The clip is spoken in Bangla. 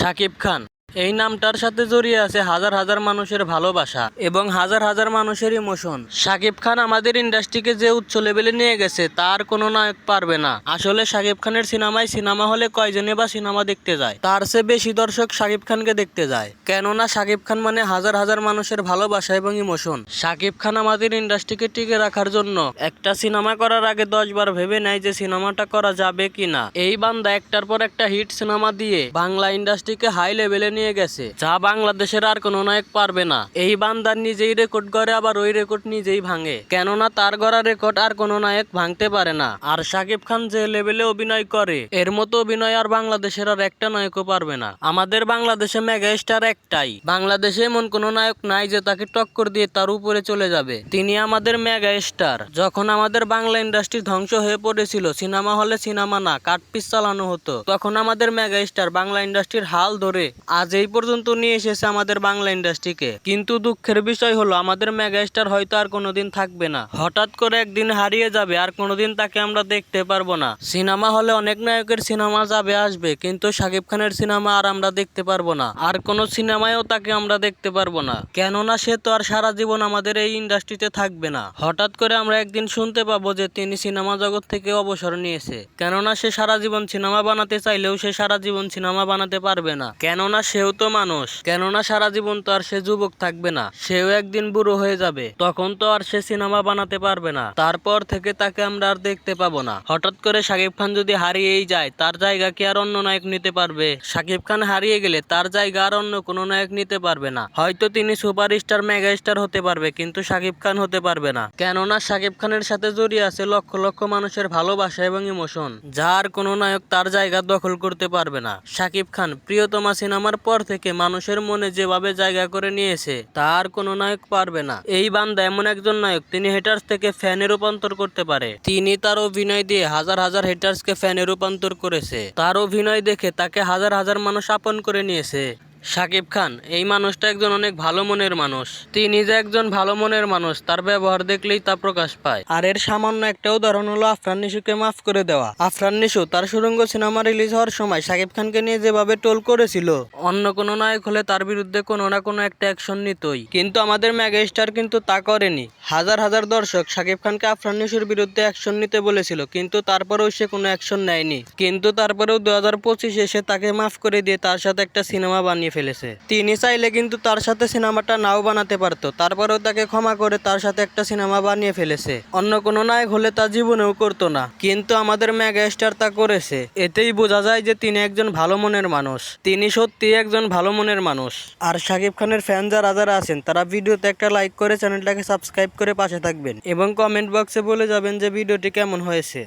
শাকিব খান। এই নামটার সাথে জড়িয়ে আছে হাজার হাজার মানুষের ভালোবাসা এবং হাজার হাজার মানুষের ইমোশন শাকিব খান আমাদের ইন্ডাস্ট্রিকে যে উচ্চ লেভেলে নিয়ে গেছে, তার কোনো নায়ক পারবে না। আসলে শাকিব খানের সিনেমায় সিনেমা হলে কয়জনে বা সিনেমা দেখতে যায়? তার চেয়ে বেশি দর্শক শাকিব খানকে দেখতে যায়। কেননা শাকিব খান মানে হাজার হাজার মানুষের ভালোবাসা এবং ইমোশন শাকিব খান আমাদের ইন্ডাস্ট্রিকে টিকে রাখার জন্য একটা সিনেমা করার আগে দশ বার ভেবে নেয় যে সিনেমাটা করা যাবে কিনা। এই বান্দা একটার পর একটা হিট সিনেমা দিয়ে বাংলা ইন্ডাস্ট্রিকে হাই লেভেলে নিয়ে গেছে। যা বাংলাদেশের আর কোনো নায়ক পারবে না। এই বান্দার নিজেই রেকর্ড করে আবার ওই রেকর্ড নিজেই ভাঙে। কেননা তার গড়া রেকর্ড আর কোনো নায়ক ভাঙতে পারে না। আর শাকিব খান যে লেভেলে অভিনয় করে, এর মতো অভিনয় আর বাংলাদেশের আর একটা নায়কও পারবে না। আমাদের বাংলাদেশে মেগা স্টার একটাই। বাংলাদেশে এমন কোনো নায়ক নাই যে তাকে টক্কর দিয়ে তার উপরে চলে যাবে। তিনি আমাদের মেগা স্টার যখন আমাদের বাংলা ইন্ডাস্ট্রি ধ্বংস হয়ে পড়েছিল, সিনেমা হলে সিনেমা না, কাটপিস চালানো হতো, তখন আমাদের মেগা স্টার বাংলা ইন্ডাস্ট্রির হাল ধরে আজ এই পর্যন্ত নিয়ে এসেছে আমাদের বাংলা ইন্ডাস্ট্রিকে। কিন্তু দুঃখের বিষয় হলো, আমাদের মেগা স্টার হয়তো আর কোনোদিন থাকবে না। হঠাৎ করে একদিন হারিয়ে যাবে, আর কোনোদিন তাকে আমরা দেখতে পারব না। সিনেমা হলে অনেক নায়কের সিনেমা যাবে, আসবে, কিন্তু শাকিব খানের সিনেমা আর আমরা দেখতে পারব না। আর কোনো সিনেমায়ও তাকে আমরা দেখতে পারব না। কেননা সে তো আর সারা জীবন আমাদের এই ইন্ডাস্ট্রিতে থাকবে না। হঠাৎ করে আমরা একদিন শুনতে পাবো যে তিনি সিনেমা জগৎ থেকে অবসর নিয়েছে। কেননা সে সারা জীবন সিনেমা বানাতে চাইলেও সে সারা জীবন সিনেমা বানাতে পারবে না। কেননা সেও তো মানুষ। কেননা সারা জীবন তো আর সে যুবক থাকবে না। সেও একদিন বুড়ো হয়ে যাবে। তখন তো আর সে সিনেমা বানাতে পারবে না। তারপর থেকে তাকে আমরা আর দেখতে পাবো না। হঠাৎ করে শাকিব খান যদি হারিয়েই যায়, তার জায়গা কি আর অন্য নায়ক নিতে পারবে? শাকিব খান হারিয়ে গেলে তার জায়গা আর অন্য কোনো নায়ক নিতে পারবে না। হয়তো তিনি সুপারস্টার মেগা স্টার হতে পারবে, কিন্তু শাকিব খান হতে পারবে না। কেননা শাকিব খানের সাথে জড়িয়ে আছে লক্ষ লক্ষ মানুষের ভালোবাসা এবং ইমোশন যার কোনো নায়ক তার জায়গা দখল করতে পারবে না। শাকিব খান প্রিয়তমা সিনেমার পর থেকে মানুষের মনে যেভাবে জায়গা করে নিয়েছে, তার কোনো নায়ক পারবে না। এই বান্দা এমন একজন নায়ক, তিনি হেটার্স থেকে ফ্যানে রূপান্তর করতে পারে। তিনি তার অভিনয় দিয়ে হাজার হাজার হেটার্সকে ফ্যানে রূপান্তর করেছে। তার অভিনয় দেখে তাকে হাজার হাজার মানুষ আপন করে নিয়েছে। শাকিব খান, এই মানুষটা একজন অনেক ভালো মনের মানুষ। তিনি যে একজন ভালো মনের মানুষ, তার ব্যবহার দেখলেই তা প্রকাশ পায়। আর এর সামান্য একটা উদাহরণ হলো আফরান নিশুকে মাফ করে দেওয়া। আফরান নিশু তার সুরঙ্গ সিনেমা রিলিজ হওয়ার সময় শাকিব খানকে নিয়ে যেভাবে টোল করেছিল, অন্য কোনো নায়ক হলে তার বিরুদ্ধে কোনো না কোনো একটা অ্যাকশন নিতই। কিন্তু আমাদের মেগা স্টার কিন্তু তা করেনি। হাজার হাজার দর্শক শাকিব খানকে আফরান নিশুর বিরুদ্ধে অ্যাকশন নিতে বলেছিল, কিন্তু তারপরেও সে কোনো অ্যাকশন নেয়নি। কিন্তু তারপরেও দু হাজার পঁচিশে সে তাকে মাফ করে দিয়ে তার সাথে একটা সিনেমা বানিয়ে ফেলেছে। তিনি চাইলে কিন্তু তার সাথে সিনেমাটা নাও বানাতে পারতো, তারপরেও তাকে ক্ষমা করে তার সাথে একটা সিনেমা বানিয়ে ফেলেছে। অন্য কোনো নায়ক হলে তা জীবনেও করতো না, কিন্তু আমাদের মেগা স্টার তা করেছে। এতেই বোঝা যায় যে তিনি একজন ভালো মনের মানুষ। তিনি সত্যি একজন ভালো মনের মানুষ। আর শাকিব খানের ফ্যান যারা যারা আছেন, তারা ভিডিওতে একটা লাইক করে চ্যানেলটাকে সাবস্ক্রাইব করে পাশে থাকবেন এবং কমেন্ট বক্সে বলে যাবেন যে ভিডিওটি কেমন হয়েছে।